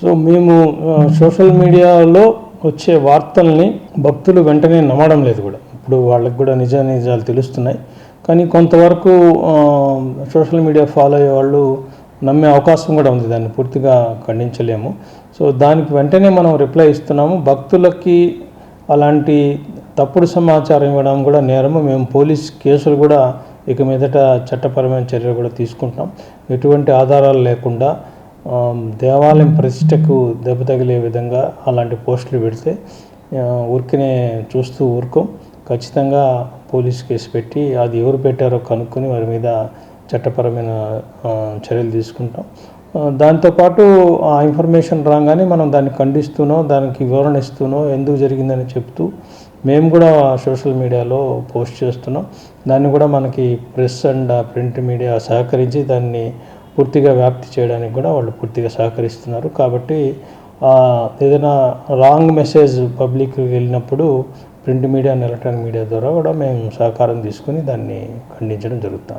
So మేము social మీడియాలో వచ్చే వార్తల్ని భక్తులు వెంటనే నమ్మడం లేదు కూడా. ఇప్పుడు వాళ్ళకి కూడా నిజ నిజాలు తెలుస్తున్నాయి. కానీ కొంతవరకు సోషల్ మీడియా ఫాలో అయ్యే వాళ్ళు నమ్మే అవకాశం కూడా ఉంది. దాన్ని పూర్తిగా ఖండించలేము. సో దానికి వెంటనే మనం రిప్లై ఇస్తున్నాము. భక్తులకి అలాంటి తప్పుడు సమాచారం ఇవ్వడం కూడా నేరము. మేము పోలీస్ కేసులు కూడా ఇక మీదట చట్టపరమైన చర్యలు కూడా తీసుకుంటాం ఎటువంటి ఆధారాలు లేకుండా దేవాలయం ప్రతిష్టకు దెబ్బ తగిలే విధంగా అలాంటి పోస్టులు పెడితే ఊరికనే చూస్తూ ఊరుకోం. ఖచ్చితంగా పోలీస్ కేసు పెట్టి అది ఎవరు పెట్టారో కనుక్కొని వారి మీద చట్టపరమైన చర్యలు తీసుకుంటాం. దాంతోపాటు ఆ ఇన్ఫర్మేషన్ రాగానే మనం దాన్ని ఖండిస్తూనో దానికి వివరణ ఇస్తూనో ఎందుకు జరిగిందని చెప్తూ మేము కూడా సోషల్ మీడియాలో పోస్ట్ చేస్తున్నాం. దాన్ని కూడా మనకి ప్రెస్ అండ్ ప్రింట్ మీడియా సహకరించి దాన్ని పూర్తిగా వ్యాప్తి చేయడానికి కూడా వాళ్ళు పూర్తిగా సహకరిస్తున్నారు. కాబట్టి ఏదైనా రాంగ్ మెసేజ్ పబ్లిక్కి వెళ్ళినప్పుడు print media and electronic media ద్వారా కూడా మేము సహకారం తీసుకుని దాన్ని ఖండించడం జరుగుతుంది.